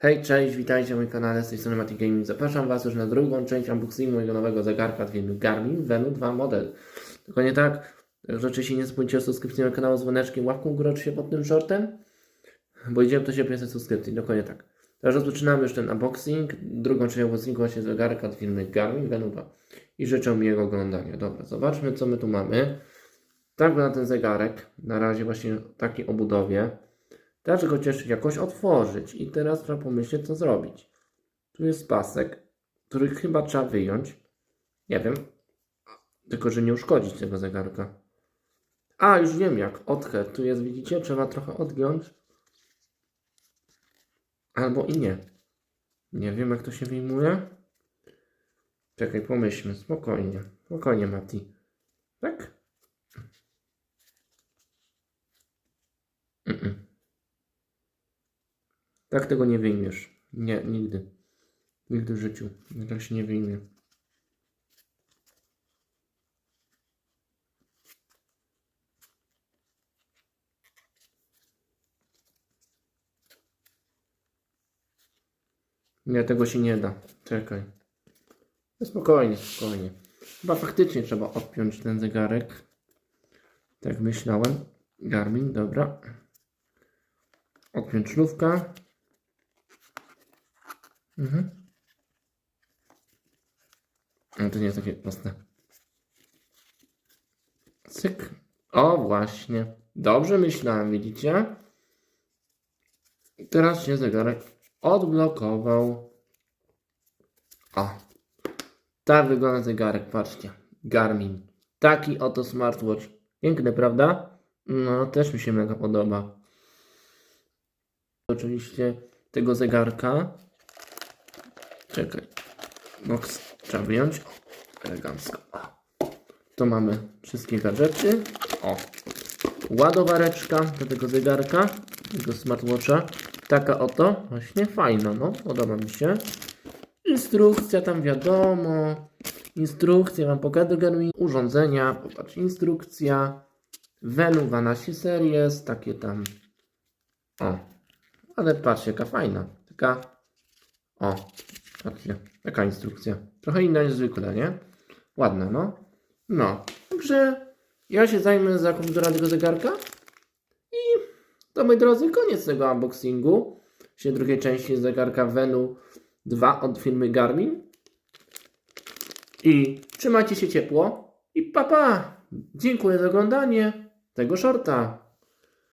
Hej, cześć, witajcie na moim kanale z tej strony Mati Gaming. Zapraszam Was już na drugą część unboxingu mojego nowego zegarka od Garmin Venu 2 model. Dokładnie tak. Także oczywiście nie zapomnijcie o subskrypcji na kanał z dzwoneczkiem, łapką górę oczywiście pod tym shortem, bo idziemy to się 500 subskrypcji, dokładnie tak. Teraz rozpoczynamy już ten unboxing, drugą część unboxingu właśnie zegarka od firmy Garmin Venu 2 i życzę miłego oglądania. Dobra, zobaczmy co my tu mamy. Tak wygląda ten zegarek, na razie właśnie w takiej obudowie. Teraz go jakoś otworzyć i teraz trzeba pomyśleć, co zrobić. Tu jest pasek, który chyba trzeba wyjąć. Nie wiem. Tylko, że nie uszkodzić tego zegarka. A, już wiem jak. Odchę. Tu jest, widzicie? Trzeba trochę odgiąć. Albo i nie. Nie wiem, jak to się wyjmuje. Czekaj, pomyślmy. Spokojnie. Spokojnie, Mati. Tak? Mm-mm. Tak tego nie wyjmiesz. Nie, nigdy. Nigdy w życiu. Tak się nie wyjmie. Nie, tego się nie da. Czekaj. No Spokojnie, spokojnie. Chyba faktycznie trzeba odpiąć ten zegarek. Tak myślałem. Garmin, dobra. Odpiąć szlówka. Mhm. No to nie jest takie proste. Cyk. O, właśnie. Dobrze myślałem, widzicie? Teraz się zegarek odblokował. O. Tak wygląda zegarek, patrzcie. Garmin. Taki oto smartwatch. Piękny, prawda? No, też mi się mega podoba. Oczywiście tego zegarka. Czekaj. Box trzeba wyjąć. Elegancko. To mamy wszystkie gadżety. O. Ładowareczka do tego zegarka, tego smartwatcha. Taka oto, właśnie fajna, no, podoba mi się. Instrukcja tam wiadomo. Instrukcja wam pokażę Garmin. Urządzenia, popatrz, instrukcja. Venu 12 Series, takie tam. O, ale patrzcie, jaka fajna. Taka. O, patrzcie, taka instrukcja. Trochę inna niż zwykle, nie? Ładna, no. No, także ja się zajmę za komputera tego zegarka. I to, moi drodzy, koniec tego unboxingu. Się drugiej części zegarka Venu 2 od firmy Garmin. I trzymajcie się ciepło. I papa! Pa. Dziękuję za oglądanie tego shorta.